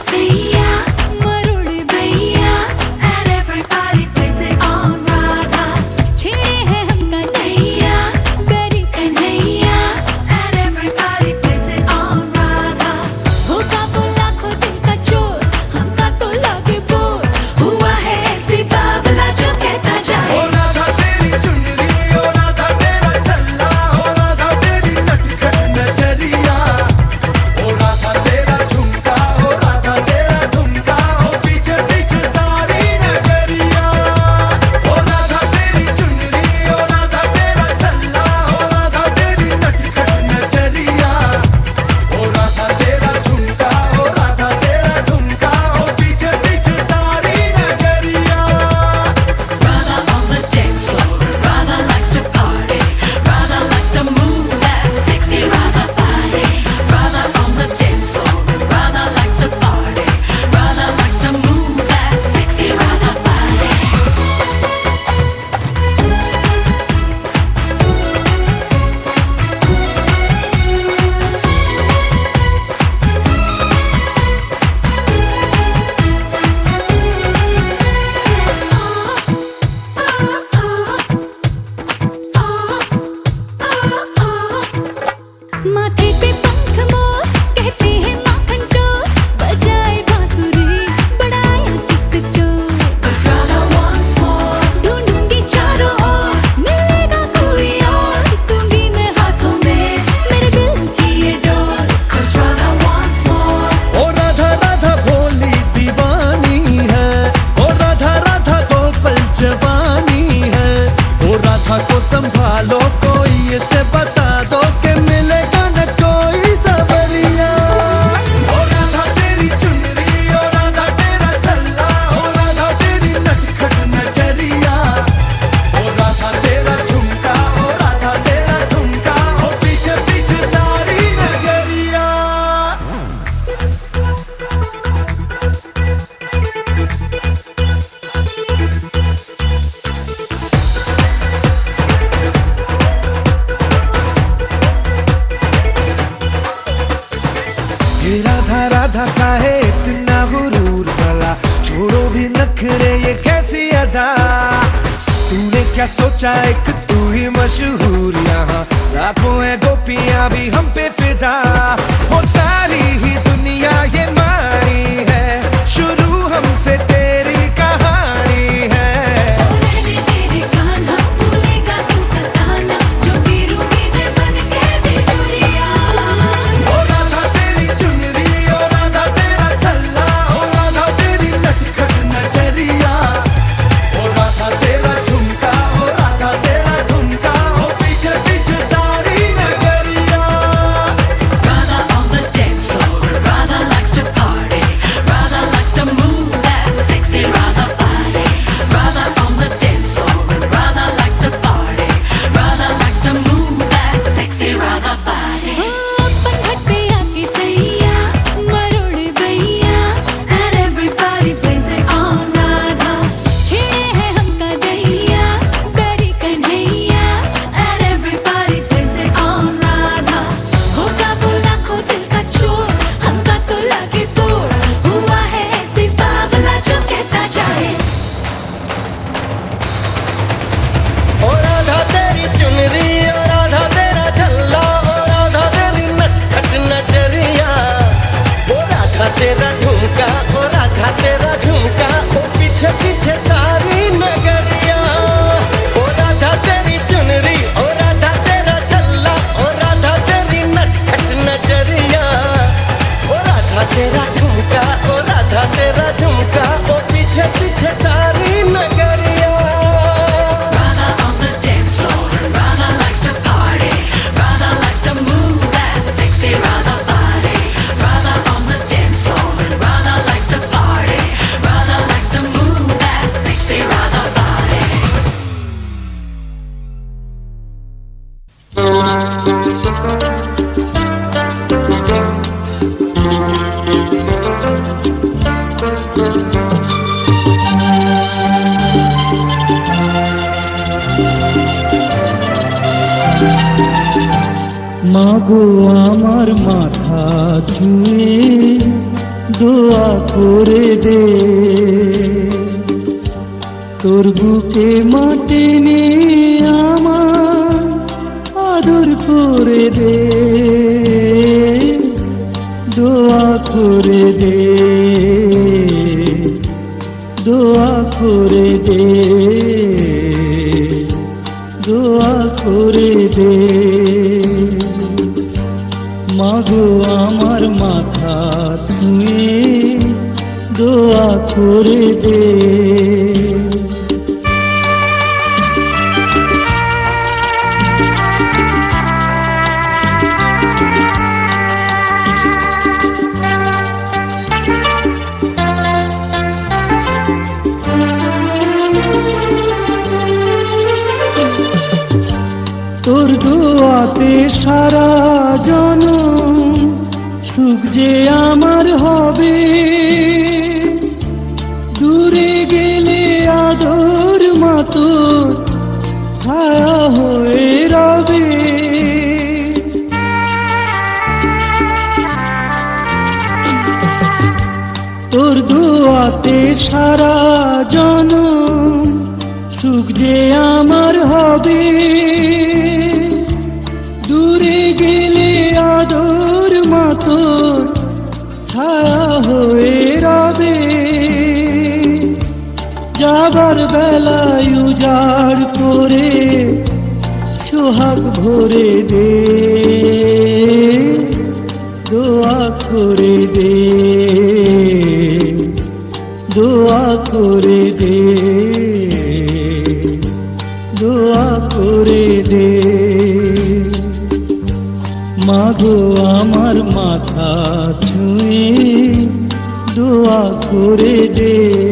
say Te da মাগো আমার মাথা ছুঁয়ে দোয়া করে দে। তোর বুকে মাটি আমার আদর করে দে। দোয়া করে দে। দোয়া করে দে। দোয়া করে দে। আমার মাথা ছুঁয়ে দোয়া করে দে। তোর দোয়াতে সারা জন যাবার বেলায় উজাড় করে সোহাগ ভরে দে। দোয়া করে দে। দোয়া করে দে। দোয়া করে দে। মাগো আমার মাথা ছুঁয়ে দোয়া করে দে।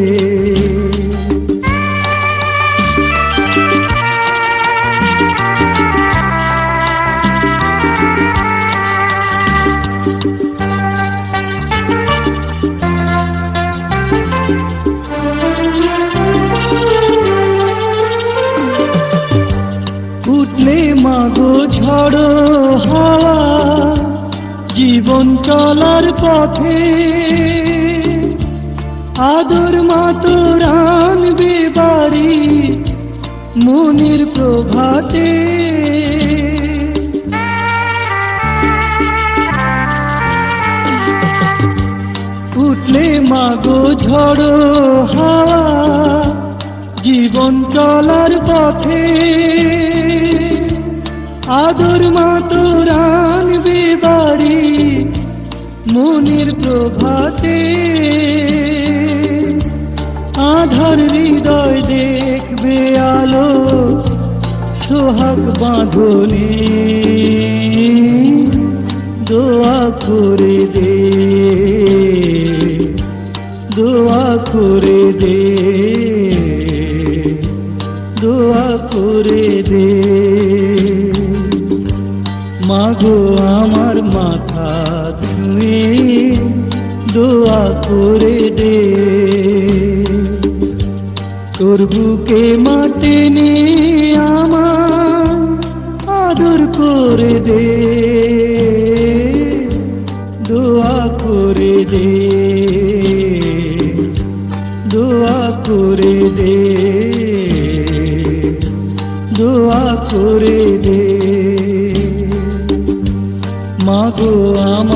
জীবন চলার পথে আদর মাতর আনবে বাড়ি মনের প্রভাতে। উঠলে মাগো ঝড় হাওয়া জীবন চলার পথে। আদর মাতর মনের প্রভাতে আধার হৃদয় দেখবে আলো সোহাগ বাঁধনে। দোয়া করে দে, দোয়া করে দে, দোয়া করে করে দে। তোর বুকে মাটি আমার আদর করে দে। দোয়া করে দে। দোয়া করে দে। দোয়া করে দে। মাগো আমার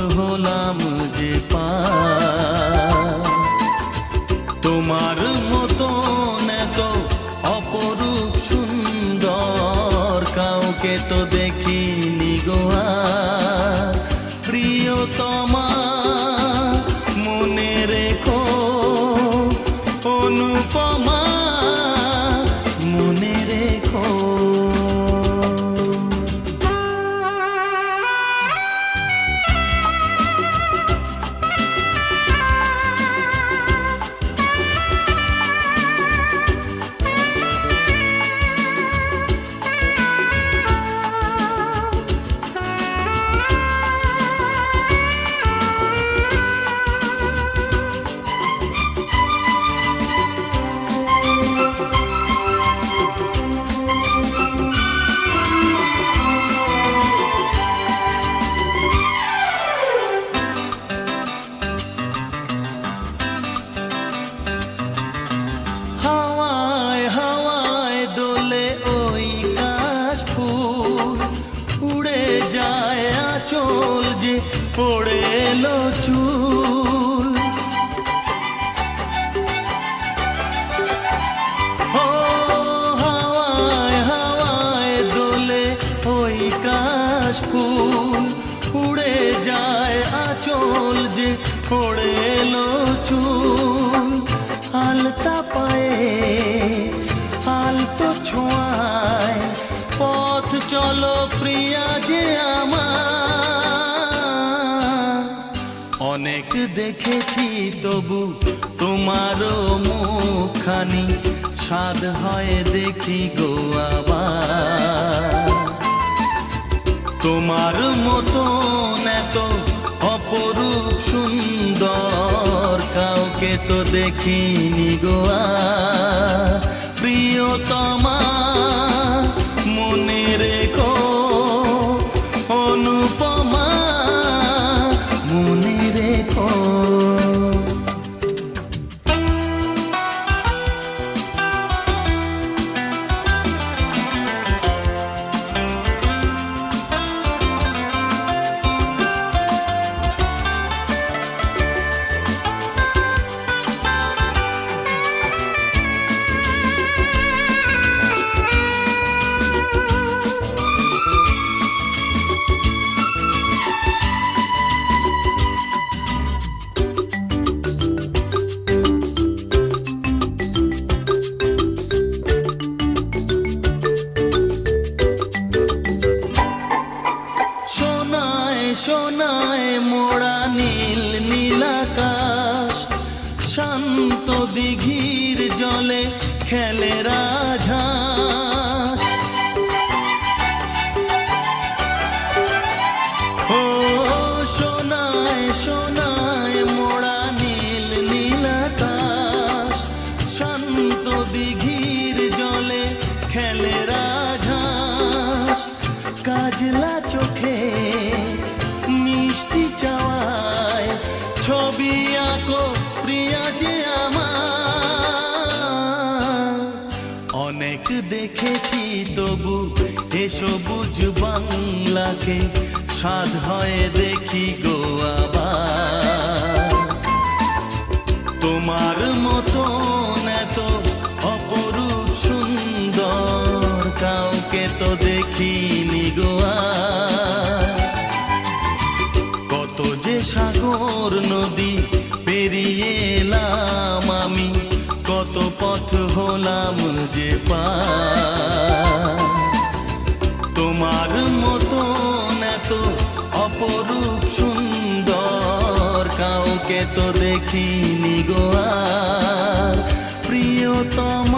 for my ওই কাশ ফুল উড়ে যায় আচল যে পড়ে এলো চুল আলতা পায়ে, আলতো ছোঁয়ায় পথ চলো প্রিয়া যে আমার। অনেক দেখেছি তবু তোমারও মুখখানি, স্বাদ হয় দেখি গো আবার। তোমার মতো এত অপরূপ সুন্দর কাউকে তো দেখিনি গোয়া প্রিয়তমা দিঘির জলে খেলে রাজহাঁস অনেক দেখেছি তবু এ সবুজ বাংলাকে স্বাদ হয় দেখি গো তোমার মতন এত অপরূপ সুন্দর, কাউকে তো দেখিনি গোয়া কত যে সাগর, নদী হলাম যে পা তোমার মতন এত অপরূপ সুন্দর কাউকে তো দেখিনি গোয়া প্রিয়তম